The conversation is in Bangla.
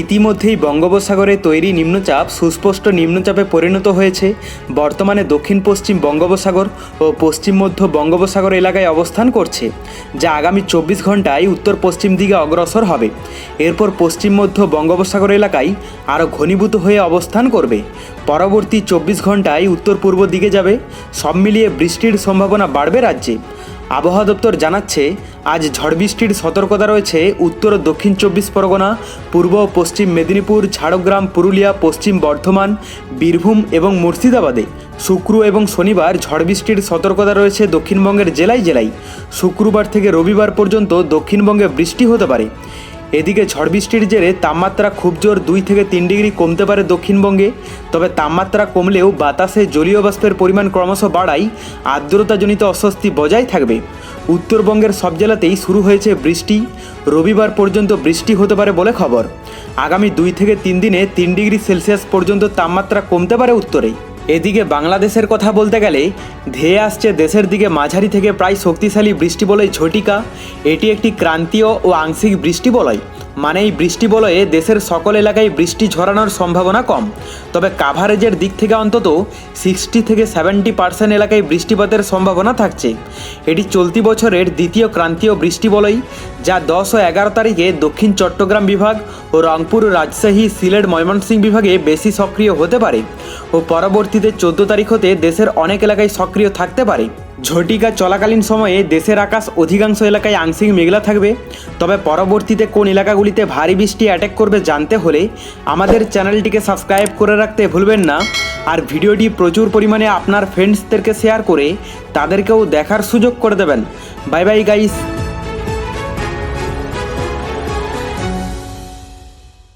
ইতিমধ্যেই বঙ্গোপসাগরে তৈরি নিম্নচাপ সুস্পষ্ট নিম্নচাপে পরিণত হয়েছে। বর্তমানে দক্ষিণ পশ্চিম বঙ্গোপসাগর ও পশ্চিম মধ্য বঙ্গোপসাগর এলাকায় অবস্থান করছে, যা আগামী চব্বিশ ঘন্টায় উত্তর পশ্চিম দিকে অগ্রসর হবে। এরপর পশ্চিম মধ্য বঙ্গোপসাগর এলাকায় আরও ঘনীভূত হয়ে অবস্থান করবে। পরবর্তী চব্বিশ ঘন্টায় উত্তর পূর্ব দিকে যাবে। সব মিলিয়ে বৃষ্টির সম্ভাবনা বাড়বে রাজ্যে। আবহাওয়া দপ্তর জানাচ্ছে, আজ ঝড় বৃষ্টির সতর্কতা রয়েছে উত্তর ও দক্ষিণ চব্বিশ পরগনা, পূর্ব ও পশ্চিম মেদিনীপুর, ঝাড়গ্রাম, পুরুলিয়া, পশ্চিম বর্ধমান, বীরভূম এবং মুর্শিদাবাদে শুক্র এবং শনিবার ঝড় বৃষ্টির সতর্কতা রয়েছে দক্ষিণবঙ্গের জেলায় জেলায়। শুক্রবার থেকে রবিবার পর্যন্ত দক্ষিণবঙ্গে বৃষ্টি হতে পারে। এদিকে ঝড় বৃষ্টির জেরে তাপমাত্রা খুব জোর দুই থেকে তিন ডিগ্রি কমতে পারে দক্ষিণবঙ্গে। তবে তাপমাত্রা কমলেও বাতাসে জলীয় বাষ্পের পরিমাণ ক্রমশ বাড়ায় আর্দ্রতাজনিত অস্বস্তি বজায় থাকবে। উত্তরবঙ্গের সব জেলাতেই শুরু হয়েছে বৃষ্টি। রবিবার পর্যন্ত বৃষ্টি হতে পারে বলে খবর। আগামী দুই থেকে তিন দিনে তিন ডিগ্রি সেলসিয়াস পর্যন্ত তাপমাত্রা কমতে পারে উত্তরে। এদিকে বাংলাদেশের কথা বলতে গেলে ধেয়ে আসছে দেশের দিকে মাঝারি থেকে প্রায় শক্তিশালী বৃষ্টি বলয় ঝটিকা। এটি একটি ক্রান্তীয় ও আংশিক বৃষ্টি বলয়। মানে এই বৃষ্টি বলয়ে দেশের সকল এলাকায় বৃষ্টি ঝরানোর সম্ভাবনা কম। তবে কাভারেজের দিক থেকে অন্তত সিক্সটি থেকে সেভেন্টি পার্সেন্ট এলাকায় বৃষ্টিপাতের সম্ভাবনা থাকছে। এটি চলতি বছরের দ্বিতীয় ক্রান্তীয় বৃষ্টি বলয়। যা দশ ও এগারো তারিখে দক্ষিণ চট্টগ্রাম বিভাগ ও রংপুর রাজশাহী, সিলেট, ময়মনসিংহ বিভাগে বেশি সক্রিয় হতে পারে ও পরবর্তীতে চোদ্দ তারিখ হতে দেশের অনেক এলাকায় সক্রিয় থাকতে পারে। ঝটিকা চলাকালীন সময়ে দেশের আকাশ অধিকাংশ এলাকায় আংশিক মেঘলা থাকবে। তবে পরবর্তীতে কোন এলাকাগুলিতে ভারী বৃষ্টি অ্যাটাক করবে জানতে হলে আমাদের চ্যানেলটিকে সাবস্ক্রাইব করে রাখতে ভুলবেন না। আর ভিডিওটি প্রচুর পরিমাণে আপনার ফ্রেন্ডসদেরকে শেয়ার করে তাদেরকেও দেখার সুযোগ করে দেবেন। Bye bye guys